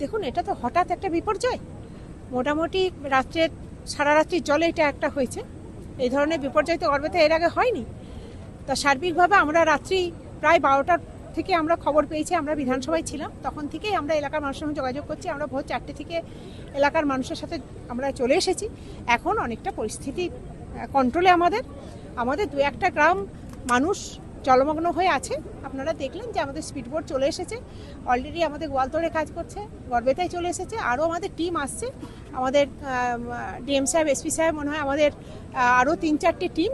দেখুন, এটা তো হঠাৎ একটা বিপর্যয়। মোটামুটি রাত্রের সারা রাত্রির জলে এটা একটা হয়েছে। এই ধরনের বিপর্যয় তো গর্বেতে এর আগে হয়নি। তা সার্বিকভাবে আমরা রাত্রি প্রায় বারোটার থেকে আমরা খবর পেয়েছি, আমরা বিধানসভায় ছিলাম, তখন থেকেই আমরা এলাকার মানুষের সঙ্গে যোগাযোগ করছি। আমরা ভোর চারটে থেকে এলাকার মানুষের সাথে আমরা চলে এসেছি। এখন অনেকটা পরিস্থিতি কন্ট্রোলে আমাদের। আমাদের দু একটা গ্রাম মানুষ জলমগ্ন হয়ে আছে। আপনারা দেখলেন যে আমাদের স্পিডবোট চলে এসেছে। অলরেডি আমাদের গোয়ালতোড়ে কাজ করছে, গড়বেতায় চলে এসেছে। আরও আমাদের টিম আসছে। আমাদের ডিএম সাহেব এসপি সাহেব মনে হয় আমাদের আরও তিন চারটে টিম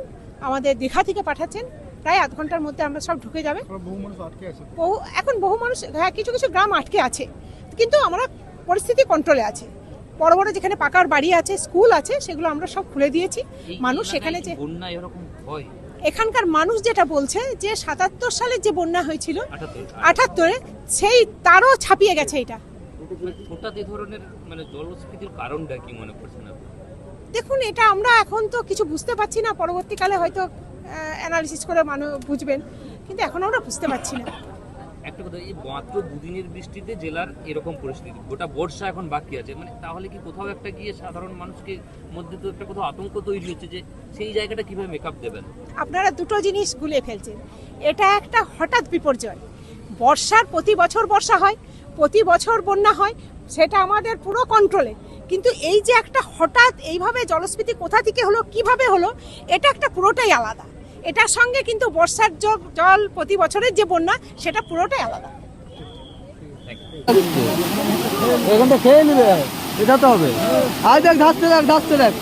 আমাদের দীঘা থেকে পাঠাচ্ছেন। প্রায় আধ ঘণ্টার মধ্যে আমরা সব ঢুকে যাবে। বহু মানুষ আটকে আছে বহু এখন বহু মানুষ হ্যাঁ কিছু কিছু গ্রাম আটকে আছে। কিন্তু আমরা পরিস্থিতি কন্ট্রোলে আছে। বড় বড় যেখানে পাকার বাড়ি আছে স্কুল আছে সেগুলো আমরা সব খুলে দিয়েছি। মানুষ সেখানে যে বন্যা এরকম হয়? এখানকার মানুষ যেটা বলছে যে সাতাত্তর সালের যে বন্যা হয়েছিল আটাত্তর আটাত্তরে সেই তারও ছাপিয়ে গেছে এটা। হঠাৎ এই ধরনের মানে জলস্ফীতির কারণটা কি মনে করছেন দেখুন এটা আমরা এখন তো কিছু বুঝতে পারছি না। পরবর্তীকালে হয়তো অ্যানালিসিস করে মানুষ বুঝবেন। কিন্তু এখন আমরা বুঝতে পারছি না। একটা কথা এই মাত্র দুদিনের বৃষ্টিতে জেলার এরকম পরিস্থিতি। গোটা বর্ষা এখন বাকি আছে। মানে তাহলে কি কোথাও একটা গিয়ে সাধারণ মানুষকে মধ্যে তো একটা কোথাও আতঙ্ক তৈরি হচ্ছে যে সেই জায়গাটা কীভাবে মেকআপ দেবেন? আপনারা দুটো জিনিস গুলিয়ে ফেলছেন। এটা একটা হঠাৎ বিপর্যয়। বর্ষার প্রতি বছর বর্ষা হয় প্রতি বছর বন্যা হয় সেটা আমাদের পুরো কন্ট্রোলে কিন্তু এই যে একটা হঠাৎ এইভাবে জলস্ফীতি কোথা থেকে হলো, কীভাবে হলো, এটা একটা পুরোটাই আলাদা। এটার সঙ্গে কিন্তু বর্ষার জল প্রতি বছরের যে বন্যা, সেটা পুরোটাই আলাদা। এখন তো খেয়ে নেবে, এটা তো হবে। আয় দেখ ধাসতে দেখ ধাসতে দেখ